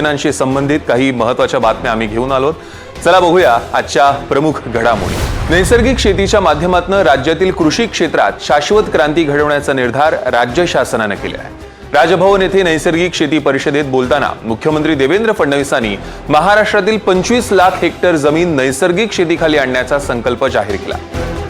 योजनांशी संबंधित काही महत्त्वाच्या बातम्या आम्ही घेऊन आलो चला बघूया आजच्या प्रमुख घडामोडी. नैसर्गिक शेतीच्या माध्यमातून राज्यातील कृषी क्षेत्रात शाश्वत क्रांती घडवण्याचा निर्धार राज्य शासनानं केला आहे. राजभवन येथे नैसर्गिक शेती परिषदेत बोलताना मुख्यमंत्री देवेंद्र फडणवीसांनी महाराष्ट्रातील पंचवीस लाख हेक्टर जमीन नैसर्गिक शेतीखाली आणण्याचा संकल्प जाहीर केला.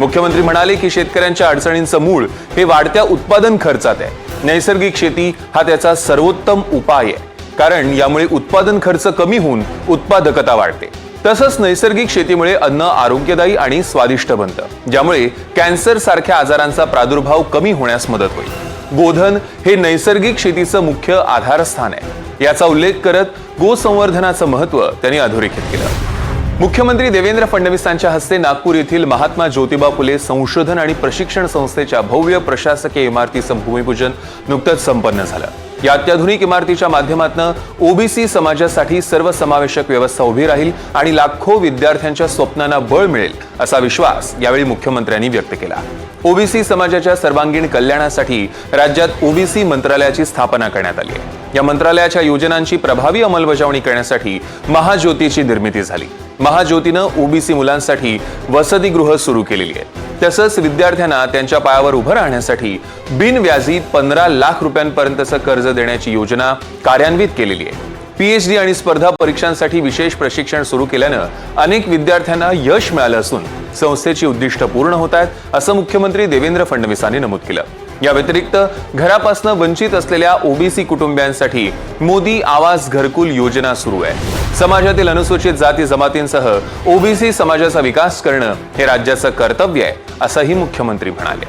मुख्यमंत्री म्हणाले की शेतकऱ्यांच्या अडचणींचं मूळ हे वाढत्या उत्पादन खर्चात आहे. नैसर्गिक शेती हा त्याचा सर्वोत्तम उपाय आहे. कारण यामुळे उत्पादन खर्च कमी होऊन उत्पादकता वाढते. तसंच नैसर्गिक शेतीमुळे अन्न आरोग्यदायी आणि स्वादिष्ट बनतं ज्यामुळे कॅन्सर सारख्या आजारांचा प्रादुर्भाव कमी होण्यास मदत होईल. गोधन हे नैसर्गिक शेतीचं मुख्य आधारस्थान आहे. याचा उल्लेख करत गोसंवर्धनाचं महत्त्व त्यांनी अधोरेखित केलं. मुख्यमंत्री देवेंद्र फडणवीसांच्या हस्ते नागपूर येथील महात्मा ज्योतिबा फुले संशोधन आणि प्रशिक्षण संस्थेच्या भव्य प्रशासकीय इमारतीचं भूमिपूजन नुकतंच संपन्न झालं. या अत्याधुनिक इमारतीच्या माध्यमातून ओबीसी समाजासाठी सर्वसमावेशक व्यवस्था उभी राहील आणि लाखो विद्यार्थ्यांच्या स्वप्नांना बळ मिळेल असा विश्वास यावेळी मुख्यमंत्र्यांनी व्यक्त केला. ओबीसी समाजाच्या सर्वांगीण कल्याणासाठी राज्यात ओबीसी मंत्रालयाची स्थापना करण्यात आली आहे. या मंत्रालयाच्या योजनांची प्रभावी अंमलबजावणी करण्यासाठी महाज्योतीची निर्मिती झाली. महाज्योतीनं ओबीसी मुलांसाठी वसतिगृह सुरू केलेली आहे. तसंच विद्यार्थ्यांना त्यांच्या पायावर उभं राहण्यासाठी बिनव्याजी पंधरा लाख रुपयांपर्यंतचं कर्ज देण्याची योजना कार्यान्वित केलेली आहे. पीएचडी आणि स्पर्धा परीक्षांसाठी विशेष प्रशिक्षण सुरू केल्यानं अनेक विद्यार्थ्यांना यश मिळालं असून संस्थेची उद्दिष्ट पूर्ण होत आहेत असं मुख्यमंत्री देवेंद्र फडणवीसांनी नमूद केलं. या व्यतिरिक्त घरापासून वंचित असलेल्या ओबीसी कुटुंबियांसाठी मोदी आवास घरकुल योजना सुरू आहे. समाजातील अनुसूचित जाती जमातींसह ओबीसी समाजाचा विकास करणं हे राज्याचं कर्तव्य आहे असंही मुख्यमंत्री म्हणाले.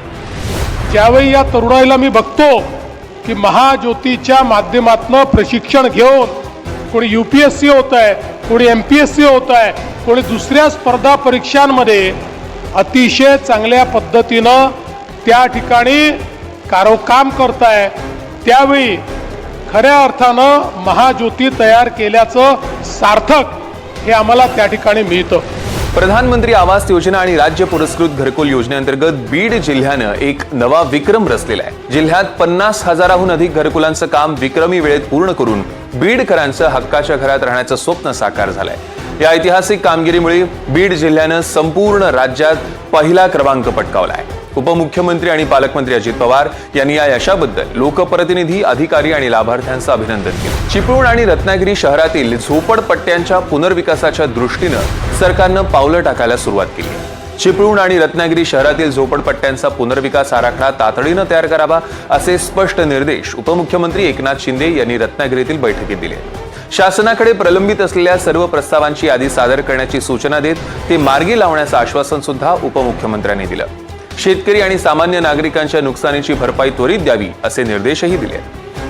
ज्यावेळी या तरुणाईला मी बघतो की महाज्योतीच्या माध्यमातनं प्रशिक्षण घेऊन कोणी यू पी एस सी होत आहे कोणी एम पी एस सी होत आहे कोणी दुसऱ्या स्पर्धा परीक्षांमध्ये अतिशय चांगल्या पद्धतीनं त्या ठिकाणी कारो काम करत आहे त्यावेळी खऱ्या अर्थानं महाज्योती तयार केल्याचं सार्थक हे आम्हाला त्या ठिकाणी मिळतं. प्रधानमंत्री आवास योजना आणि राज्य पुरस्कृत घरकुल योजनेअंतर्गत बीड जिल्ह्यानं एक नवा विक्रम रचलेला आहे. जिल्ह्यात पन्नास हजाराहून अधिक घरकुलांचं काम विक्रमी वेळेत पूर्ण करून बीडकरांचं हक्काच्या घरात राहण्याचं स्वप्न साकार झालंय. या ऐतिहासिक कामगिरीमुळे बीड जिल्ह्यानं संपूर्ण राज्यात पहिला क्रमांक पटकावला आहे उपमुख्यमंत्री आणि पालकमंत्री अजित पवार यांनी या यशाबद्दल लोकप्रतिनिधी अधिकारी आणि लाभार्थ्यांचं अभिनंदन केलं. चिपळूण आणि रत्नागिरी शहरातील झोपडपट्ट्यांच्या पुनर्विकासाच्या दृष्टीनं सरकारनं पावलं टाकायला सुरुवात केली. चिपळूण आणि रत्नागिरी शहरातील झोपडपट्ट्यांचा पुनर्विकास आराखडा तातडीनं तयार करावा असे स्पष्ट निर्देश उपमुख्यमंत्री एकनाथ शिंदे यांनी रत्नागिरीतील बैठकीत दिले. शासनाकडे प्रलंबित असलेल्या सर्व प्रस्तावांची यादी सादर करण्याची सूचना देत ते मार्गी लावण्याचं आश्वासन सुद्धा उपमुख्यमंत्र्यांनी दिलं. शेतकरी आणि सामान्य नागरिकांच्या नुकसानीची भरपाई त्वरित द्यावी असे निर्देशही दिले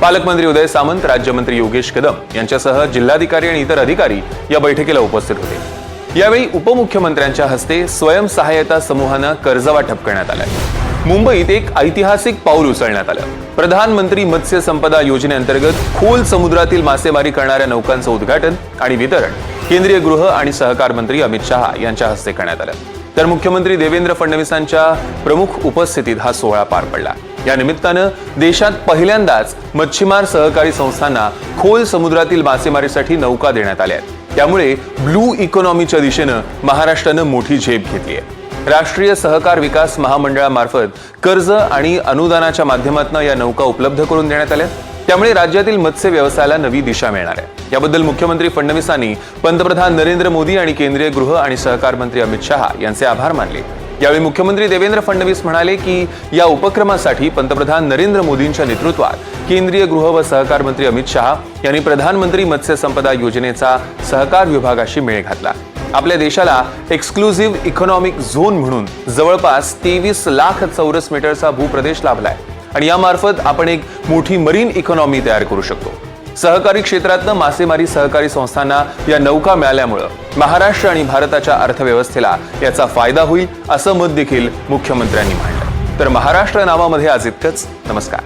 पालकमंत्री उदय सामंत राज्यमंत्री योगेश कदम यांच्यासह जिल्हाधिकारी आणि इतर अधिकारी या बैठकीला उपस्थित होते. यावेळी उपमुख्यमंत्र्यांच्या हस्ते स्वयंसहाय्यता समूहांना कर्जवाटप करण्यात आलं मुंबईत एक ऐतिहासिक पाऊल उचलण्यात आलं. प्रधानमंत्री मत्स्य संपदा योजनेअंतर्गत खोल समुद्रातील मासेमारी करणाऱ्या नौकांचं उद्घाटन आणि वितरण केंद्रीय गृह आणि सहकार मंत्री अमित शहा यांच्या हस्ते करण्यात आलं. तर मुख्यमंत्री देवेंद्र फडणवीसांच्या प्रमुख उपस्थितीत हा सोहळा पार पडला. या निमित्तानं देशात पहिल्यांदाच मच्छीमार सहकारी संस्थांना खोल समुद्रातील मासेमारीसाठी नौका देण्यात आल्या आहेत. त्यामुळे ब्लू इकॉनॉमीच्या दिशेनं महाराष्ट्रानं मोठी झेप घेतली आहे. राष्ट्रीय सहकार विकास महामंडळामार्फत कर्ज आणि अनुदानाच्या माध्यमातून या नौका उपलब्ध करून देण्यात आल्या त्यामुळे राज्यातील मत्स्य व्यवसायाला नवी दिशा मिळणार आहे. याबद्दल मुख्यमंत्री फडणवीसांनी पंतप्रधान नरेंद्र मोदी आणि केंद्रीय गृह आणि सहकार मंत्री अमित शहा यांचे आभार मानले. यावेळी मुख्यमंत्री देवेंद्र फडणवीस म्हणाले की या उपक्रमासाठी पंतप्रधान नरेंद्र मोदींच्या नेतृत्वात केंद्रीय गृह व सहकार मंत्री अमित शहा यांनी प्रधानमंत्री मत्स्य संपदा योजनेचा सहकार विभागाशी मेळ घातला. आपल्या देशाला एक्सक्लुझिव्ह इकॉनॉमिक झोन म्हणून जवळपास तेवीस लाख चौरस मीटरचा भूप्रदेश लाभलाय. आणि यामार्फत आपण एक मोठी मरीन इकॉनॉमी तयार करू शकतो. सहकारी क्षेत्रातनं मासेमारी सहकारी संस्थांना या नौका मिळाल्यामुळं महाराष्ट्र आणि भारताच्या अर्थव्यवस्थेला याचा फायदा होईल असं मत देखील मुख्यमंत्र्यांनी मांडलं. तर महाराष्ट्र नावामध्ये आज इतकंच. नमस्कार.